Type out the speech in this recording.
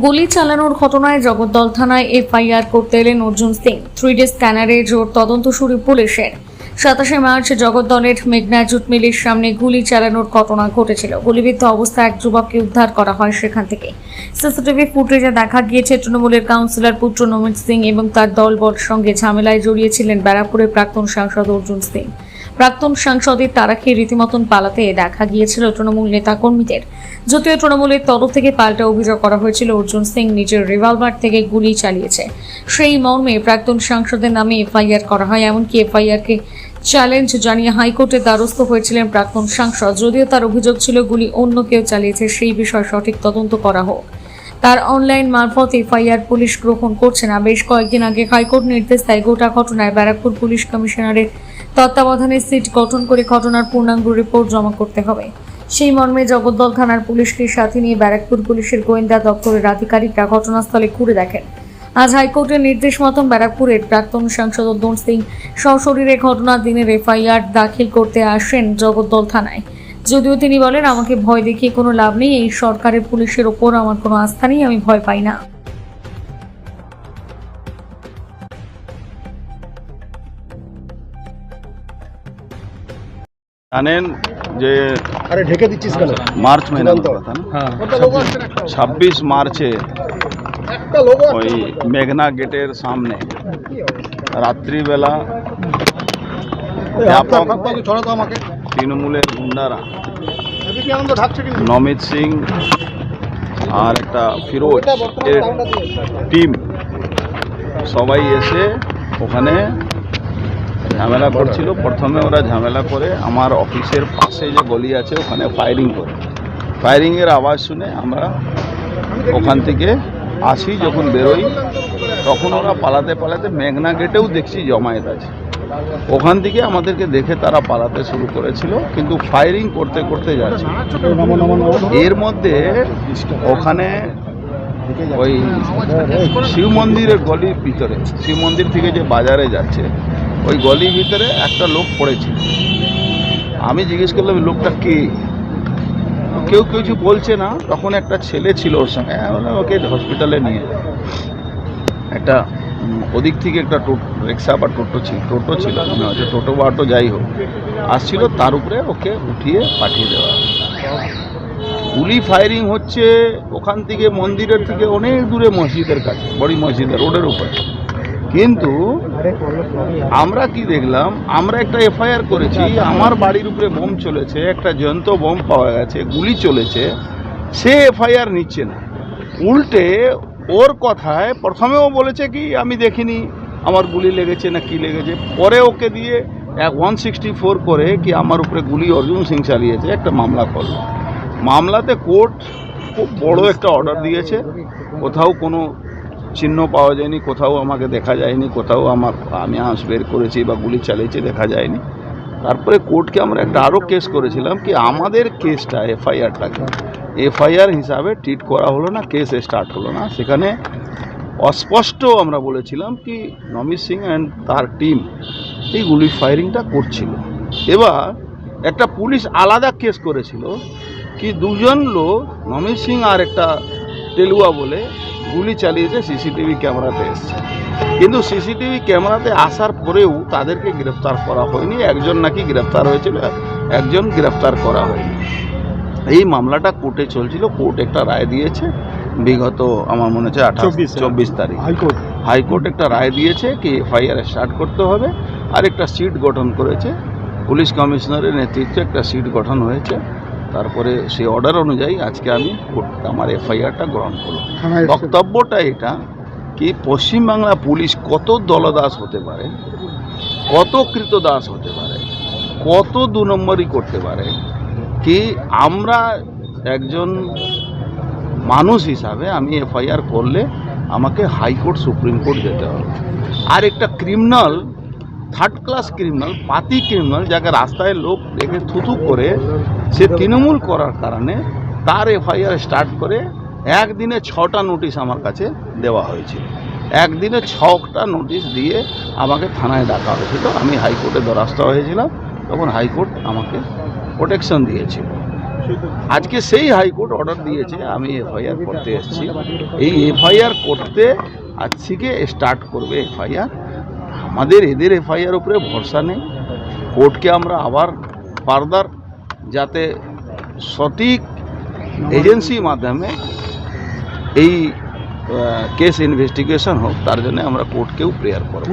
গুলি চালানোর ঘটনায় জগদ্দল থানায় এফআইআর করতে এলেন অর্জুন সিং। থ্রি ডি স্ক্যানারে জোর তদন্ত শুরু পুলিশের। সাতাশে মার্চ জগদ্দলের মেঘনা জুট মিলের সামনে গুলি চালানোর ঘটনা ঘটেছিল। গুলিবিদ্ধ অবস্থায় এক যুবককে উদ্ধার করা হয় সেখান থেকে। সিসিটিভি ফুটেজে দেখা গিয়েছে, তৃণমূলের কাউন্সিলর পুত্র নমিত সিং এবং তার দলবল সঙ্গে ঝামেলায় জড়িয়েছিলেন ব্যারাকপুরের প্রাক্তন সাংসদ অর্জুন সিং। প্রাক্তন সাংসদের তারাকে রীতিমতন পালাতে দেখা গিয়েছিল তৃণমূল নেতা কর্মীদের যদিও তৃণমূলের তরফ থেকে পাল্টা অভিযোগ করা হয়েছিল, অর্জুন সিং নিজের রিভলভার থেকে গুলি চালিয়েছে। সেই মর্মে প্রাক্তন সাংসদের নামে এফআইআর করা হয়, এমনকি এফআইআরকে চ্যালেঞ্জ জানিয়ে হাইকোর্টে দ্বারস্থ হয়েছিলেন প্রাক্তন সাংসদ। যদিও তার অভিযোগ ছিল, গুলি অন্য কেউ চালিয়েছে, সেই বিষয়ে সঠিক তদন্ত করা হোক। তার অনলাইন মারফত এফআইআর পুলিশ গ্রহণ করছে না। বেশ কয়েকদিন আগে হাইকোর্ট নির্দেশ দেয়, গোটা ঘটনায় ব্যারাকপুর পুলিশ কমিশনারের তত্ত্বাবধানে সিট গঠন করে ঘটনার পূর্ণাঙ্গ রিপোর্ট জমা করতে হবে। সেই মর্মে জগদ্দল থানার পুলিশকে সাথে নিয়ে ব্যারাকপুর পুলিশের গোয়েন্দা দপ্তরের আধিকারিকরা ঘটনাস্থলে ঘুরে দেখেন। আজ হাইকোর্টের নির্দেশ মতন ব্যারাকপুরের প্রাক্তন সাংসদ উদ্দম সিং সশরীরে ঘটনার দিনের এফআইআর দাখিল করতে আসেন জগদ্দল থানায়। যদিও তিনি বলেন, আমাকে ভয় দেখিয়ে কোনো লাভ নেই, এই সরকারের পুলিশের ওপর আমার কোনো আস্থা নেই, আমি ভয় পাই না। জানেন যে আরে ঢেকে দিচ্ছিস কেন? মার্চ মহিনা কথা না? হ্যাঁ। ছাব্বিশ। মার্চে ওই মেঘনা গেটের সামনে রাত্রিবেলা তৃণমূলের গুন্ডারা। নমিত সিং আর একটা ফিরোজ এর টিম। সবাই এসে ওখানে ঝামেলা করছিল। প্রথমে ওরা ঝামেলা করে আমার অফিসের পাশে যে গলি আছে, ওখানে ফায়ারিং করে। ফায়ারিংয়ের আওয়াজ শুনে আমরা ওখান থেকে আসি, যখন বেরোই, তখন ওরা পালাতে পালাতে মেঘনা গেটেও দেখছি জমায়েত আছে। ওখান থেকে আমাদেরকে দেখে তারা পালাতে শুরু করেছিল, কিন্তু ফায়ারিং করতে করতে যাচ্ছে। এর মধ্যে ওখানে ওই শিব মন্দিরের গলির ভিতরে, শিব মন্দির থেকে যে বাজারে যাচ্ছে, ওই গলির ভিতরে একটা লোক পড়েছিল আমি জিজ্ঞেস করলাম, "এই লোকটা কে কেউ কিছু বলছে না তখন একটা ছেলে ছিল ওর সঙ্গে আমি ওকে হসপিটালে নিয়ে। একটা ওদিক থেকে একটা রিক্সা বা টোটো ছিল টোটো ছিল, মনে হচ্ছে টোটো বা অটো যাই হোক, আসছিল, তার উপরে ওকে উঠিয়ে পাঠিয়ে দেওয়া। গুলি ফায়ারিং হচ্ছে, ওখান থেকে মন্দিরের থেকে অনেক দূরে মসজিদের কাছে, বড়ি মসজিদের, রোডের উপরে। কিন্তু আমরা কি দেখলাম, আমরা একটা এফআইআর করেছি, আমার বাড়ির উপরে বোম চলেছে, একটা জয়ন্ত বোম পাওয়া গেছে, গুলি চলেছে, সে এফআইআর নিচ্ছে না। উল্টে ওর কথায় প্রথমেও বলেছে কি, আমি দেখিনি, আমার গুলি লেগেছে না কি লেগেছে। পরে ওকে দিয়ে এক ওয়ান সিক্সটি ফোর করে কি আমার উপরে গুলি অর্জুন সিং চালিয়েছে, একটা মামলা করল। মামলাতে কোর্ট খুব বড় একটা অর্ডার দিয়েছে। কোথাও কোনো চিহ্ন পাওয়া যায়নি, কোথাও আমাকে দেখা যায়নি, কোথাও আমার আমি আঁশ বের করেছি বা গুলি চালিয়েছি দেখা যায়নি। তারপরে কোর্টকে আমরা একটা আরও কেস করেছিলাম কি আমাদের কেসটা এফআইআরটাকে এফআইআর হিসাবে ট্রিট করা হলো না কেস স্টার্ট হলো না। সেখানে অস্পষ্ট আমরা বলেছিলাম কি নমিত সিং অ্যান্ড তার টিম এই গুলি ফায়ারিংটা করছিল। এবার একটা পুলিশ আলাদা কেস করেছিল কি দুজন লোক নমিত সিং আর একটা তেলুয়া বলে গুলি চালিয়েছে সিসিটিভি ক্যামেরাতে এসছে। কিন্তু সিসিটিভি ক্যামেরাতে আসার পরেও তাদেরকে গ্রেফতার করা হয়নি। একজন নাকি গ্রেফতার হয়েছিল একজন গ্রেফতার করা হয়নি। এই মামলাটা কোর্টে চলছিল কোর্ট একটা রায় দিয়েছে। বিগত আমার মনে হচ্ছে আঠাশ চব্বিশ। চব্বিশ তারিখ। হাইকোর্ট। হাইকোর্ট একটা রায় দিয়েছে কি এফআইআর স্টার্ট করতে হবে। আর একটা সিট গঠন করেছে। পুলিশ কমিশনারের নেতৃত্বে একটা সিট গঠন হয়েছে। তারপরে সেই অর্ডার অনুযায়ী আজকে আমি কোর্ট- আমার এফআইআরটা গ্রহণ করলাম বক্তব্যটা এটা কি পশ্চিমবাংলা পুলিশ কত দলদাস হতে পারে কত কৃতদাস হতে পারে কত দু নম্বরই করতে পারে কি আমরা একজন মানুষ হিসাবে আমি এফআইআর করলে আমাকে হাইকোর্ট সুপ্রিম কোর্ট যেতে হবে। আর একটা ক্রিমিনাল থার্ড ক্লাস ক্রিমিনাল পাতি ক্রিমিনাল যাকে রাস্তায় লোক দেখে থুথু করে, সে তৃণমূল করার কারণে তার এফআইআর স্টার্ট করে একদিনে ছটা নোটিশ আমার কাছে দেওয়া হয়েছে একদিনে ছটা নোটিশ দিয়ে আমাকে থানায় ডাকা হয়েছিল। আমি হাইকোর্টে দ্বারস্থ হয়েছিলাম। তখন হাইকোর্ট আমাকে প্রোটেকশন দিয়েছিল আজকে সেই হাইকোর্ট অর্ডার দিয়েছে। আমি এফআইআর করতে এসেছি। এই এফআইআর করতে আজ থেকে স্টার্ট করবে এফআইআর। আমাদের এদের এফআইআর উপরে ভরসা নেই। কোর্টকে আমরা আবার পারদার যাতে সঠিক এজেন্সি মাধ্যমে এই কেস ইনভেস্টিগেশন হোক তার জন্য আমরা কোর্টকেও প্রেয়ার করব।